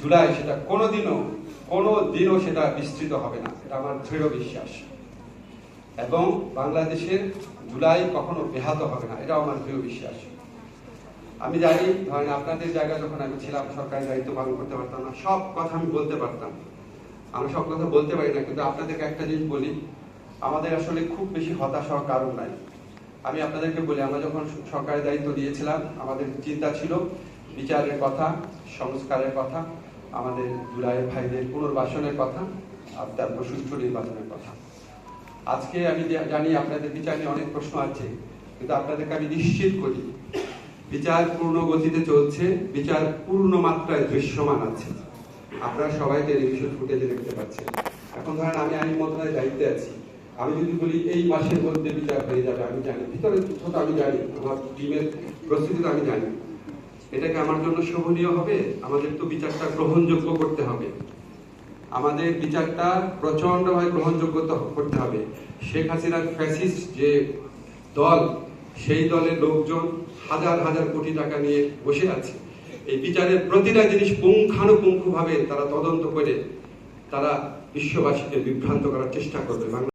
জুলাই সেটা কোনোদিনও কোনো দিনও সেটা বিস্তৃত হবে না। এটা আমার দৃঢ় বিশ্বাস। এবং বাংলাদেশের জুলাই কখনো ব্যাহত হবে না, এটাও আমার দৃঢ় বিশ্বাস। আমি জানি, ধরেন আপনাদের জায়গায় যখন আমি ছিলাম, সরকারি দায়িত্ব পালন করতে পারতাম না, সব কথা আমি বলতে পারতাম। আমি সব কথা বলতে পারি না, কিন্তু আপনাদেরকে একটা জিনিস বলি, আমাদের আসলে খুব বেশি হতাশ হওয়ার কারণ নাই। আমি আপনাদেরকে বলি, আমরা যখন সরকারি দায়িত্ব দিয়েছিলাম আমাদের চিন্তা ছিল বিচারের কথা, সংস্কারের কথা, আমাদের জুলাইয়ের ভাইদের পুনর্বাসনের কথা, আর তারপর সুষ্ঠু নির্বাচনের কথা। আজকে আমি জানি আপনাদের বিচার নিয়ে অনেক প্রশ্ন আছে, কিন্তু আপনাদেরকে আমি নিশ্চিত করি, বিচার পূর্ণ গতিতে চলছে, বিচার পূর্ণ মাত্রায় দৃশ্যমান আছে। আপনারা সবাই টেলিভিশন ফুটেজে দেখতে পাচ্ছেন। এখন ধরেন আমি আইন মন্ত্রণালয়ের দায়িত্বে আছি। আমি যদি বলি এই মাসের মধ্যে বিচার হয়ে যাবে, আমি জানি। ভিতরে তথ্য আমি জানি, আমার টিমের প্রস্তুতি আমি জানি। এটাকে আমার জন্য শোভনীয় হবে? আমাদের তো বিচারটা গ্রহণযোগ্য করতে হবে। আমাদের বিচারটা প্রচন্ডভাবে গ্রহণযোগ্য করতে হবে। শেখ হাসিনার ফ্যাসিস্ট যে দল, সেই দলের লোকজন হাজার হাজার কোটি টাকা নিয়ে বসে আছে। এই বিচারের প্রতিটা জিনিস পুঙ্খানুপুঙ্খ ভাবে তারা তদন্ত করে তারা বিশ্ববাসীকে বিভ্রান্ত করার চেষ্টা করবে।